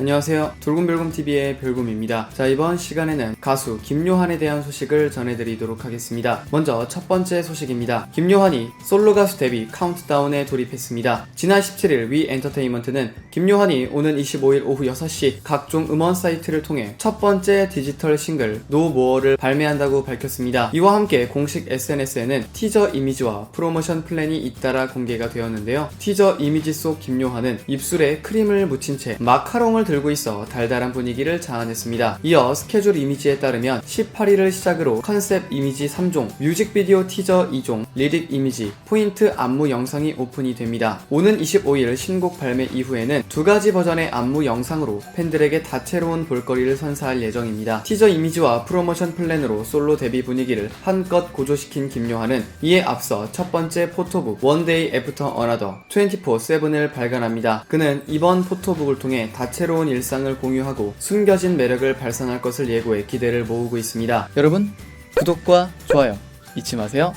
안녕하세요. 돌곰별곰TV의 별곰입니다. 자, 이번 시간에는 가수 김요한에 대한 소식을 전해드리도록 하겠습니다. 먼저 첫 번째 소식입니다. 김요한이 솔로 가수 데뷔 카운트다운에 돌입했습니다. 지난 17일 위 엔터테인먼트는 김요한이 오는 25일 오후 6시 각종 음원 사이트를 통해 첫 번째 디지털 싱글 노 모어를 발매한다고 밝혔습니다. 이와 함께 공식 SNS에는 티저 이미지와 프로모션 플랜이 잇따라 공개가 되었는데요. 티저 이미지 속 김요한은 입술에 크림을 묻힌 채 마카롱을 들고 있어 달달한 분위기를 자아냈습니다. 이어 스케줄 이미지에 따르면 18일을 시작으로 컨셉 이미지 3종, 뮤직비디오 티저 2종, 리릭 이미지, 포인트 안무 영상이 오픈이 됩니다. 오는 25일 신곡 발매 이후에는 두 가지 버전의 안무 영상으로 팬들에게 다채로운 볼거리를 선사할 예정입니다. 티저 이미지와 프로모션 플랜으로 솔로 데뷔 분위기를 한껏 고조시킨 김요한은 이에 앞서 첫 번째 포토북 원데이 애프터 어나더 24/7을 발간합니다. 그는 이번 포토북을 통해 다채로운 일상을 공유하고 숨겨진 매력을 발산할 것을 예고해 기대를 모으고 있습니다. 여러분 구독과 좋아요 잊지 마세요.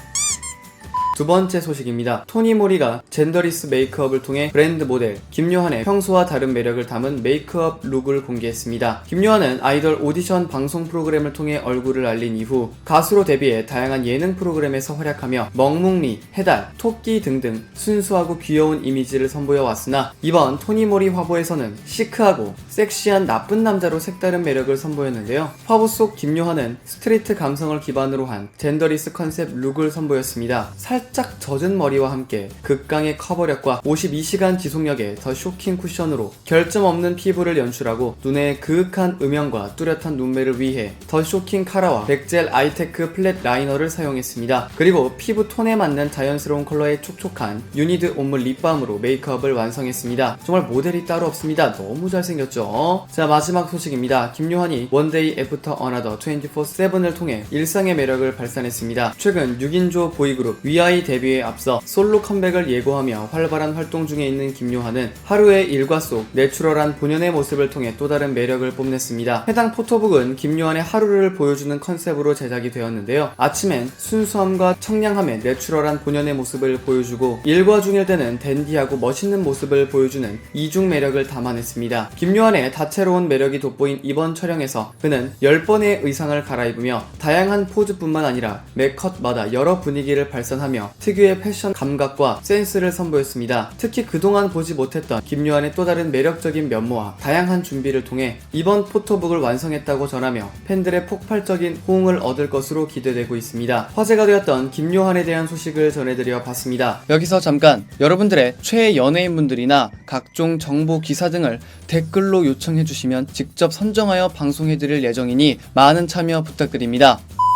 두 번째 소식입니다. 토니 모리가 젠더리스 메이크업을 통해 브랜드 모델 김요한의 평소와 다른 매력을 담은 메이크업 룩을 공개했습니다. 김요한은 아이돌 오디션 방송 프로그램을 통해 얼굴을 알린 이후 가수로 데뷔해 다양한 예능 프로그램에서 활약하며 멍뭉리, 해달, 토끼 등등 순수하고 귀여운 이미지를 선보여 왔으나 이번 토니 모리 화보에서는 시크하고 섹시한 나쁜 남자로 색다른 매력을 선보였는데요. 화보 속 김요한은 스트리트 감성을 기반으로 한 젠더리스 컨셉 룩을 선보였습니다. 살짝 젖은 머리와 함께 극강의 커버력과 52시간 지속력의 더 쇼킹 쿠션으로 결점 없는 피부를 연출하고 눈에 그윽한 음영과 뚜렷한 눈매를 위해 더 쇼킹 카라와 백젤 아이테크 플랫 라이너를 사용했습니다. 그리고 피부 톤에 맞는 자연스러운 컬러의 촉촉한 유니드 온물 립밤으로 메이크업을 완성했습니다. 정말 모델이 따로 없습니다. 너무 잘생겼죠? 자 마지막 소식입니다. 김요한이 원데이 애프터 어나더 24/7을 통해 일상의 매력을 발산했습니다. 최근 6인조 보이그룹 위아이 데뷔에 앞서 솔로 컴백을 예고하며 활발한 활동 중에 있는 김요한은 하루의 일과 속 내추럴한 본연의 모습을 통해 또 다른 매력을 뽐냈습니다. 해당 포토북은 김요한의 하루를 보여주는 컨셉으로 제작이 되었는데요. 아침엔 순수함과 청량함의 내추럴한 본연의 모습을 보여주고 일과 중일 때는 댄디하고 멋있는 모습을 보여주는 이중 매력을 담아냈습니다. 김요한의 다채로운 매력이 돋보인 이번 촬영에서 그는 10번의 의상을 갈아입으며 다양한 포즈뿐만 아니라 매 컷마다 여러 분위기를 발산 하며 특유의 패션 감각과 센스를 선보였습니다. 특히 그동안 보지 못했던 김요한의 또 다른 매력적인 면모와 다양한 준비를 통해 이번 포토북을 완성했다고 전하며 팬들의 폭발적인 호응을 얻을 것으로 기대되고 있습니다. 화제가 되었던 김요한에 대한 소식을 전해드려 봤습니다. 여기서 잠깐 여러분들의 최애 연예인분들이나 각종 정보 기사 등을 댓글로 요청해 주시면 직접 선정하여 방송해 드릴 예정이니 많은 참여 부탁드립니다.